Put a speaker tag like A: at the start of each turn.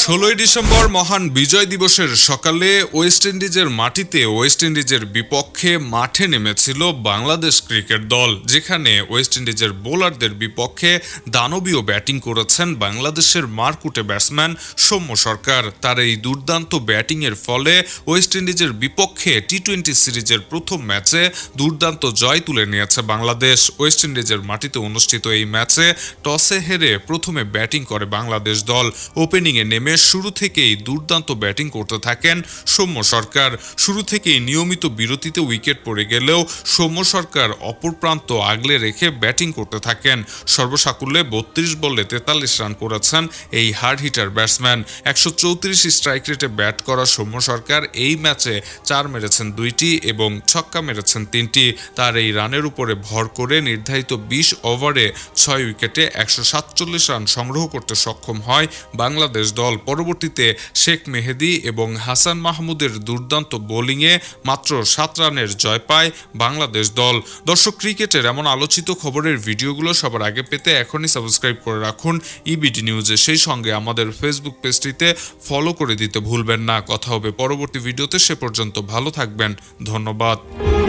A: ষোলোই ডিসেম্বর মহান বিজয় দিবসের সকালে ওয়েস্ট ইন্ডিজের মাটিতে ওয়েস্ট ইন্ডিজের বিপক্ষে মাঠে নেমেছিল বাংলাদেশ ক্রিকেট দল, যেখানে ওয়েস্ট ইন্ডিজের বোলারদের বিপক্ষে দানবীয় ব্যাটিং করেছেন বাংলাদেশের মারকুটে ব্যাটসম্যান সৌম্য সরকার। তার এই দুর্দান্ত ব্যাটিংয়ের ফলে ওয়েস্ট ইন্ডিজের বিপক্ষে টি টোয়েন্টি সিরিজের প্রথম ম্যাচে দুর্দান্ত জয় তুলে নিয়েছে বাংলাদেশ। ওয়েস্ট ইন্ডিজের মাটিতে অনুষ্ঠিত এই ম্যাচে টসে হেরে প্রথমে ব্যাটিং করে বাংলাদেশ দল। ওপেনিংয়ে নেমে শুরু থেকেই দুর্দান্ত ব্যাটিং করতে থাকেন সৌম্য সরকার। শুরু থেকেই নিয়মিত বিরতিতে উইকেট পড়ে গেলেও সৌম্য সরকার অপর প্রান্ত আগলে রেখে ব্যাটিং করতে থাকেন। সর্বসাকুল্যে বত্রিশ বলে তেতাল্লিশ রান করেছেন এই হার্ড হিটার ব্যাটসম্যান। একশো চৌত্রিশ স্ট্রাইক রেটে ব্যাট করা সৌম্য সরকার এই ম্যাচে চার মেরেছেন দুইটি এবং ছক্কা মেরেছেন তিনটি। তার এই রানের উপরে ভর করে নির্ধারিত বিশ ওভারে ছয় উইকেটে একশো সাতচল্লিশ রান সংগ্রহ করতে সক্ষম হয় বাংলাদেশ দল। পরবর্তীতে শেখ মেহেদি এবং হাসান মাহমুদের দুর্দান্ত বোলিংয়ে মাত্র সাত রানের জয় পায় বাংলাদেশ দল। দর্শক, ক্রিকেটের এমন আলোচিত খবরের ভিডিওগুলো সবার আগে পেতে এখনই সাবস্ক্রাইব করে রাখুন। ইবিটি নিউজে সেই সঙ্গে আমাদের ফেসবুক পেজটিতে ফলো করে দিতে ভুলবেন না। কথা হবে পরবর্তী ভিডিওতে, সে পর্যন্ত ভালো থাকবেন। ধন্যবাদ।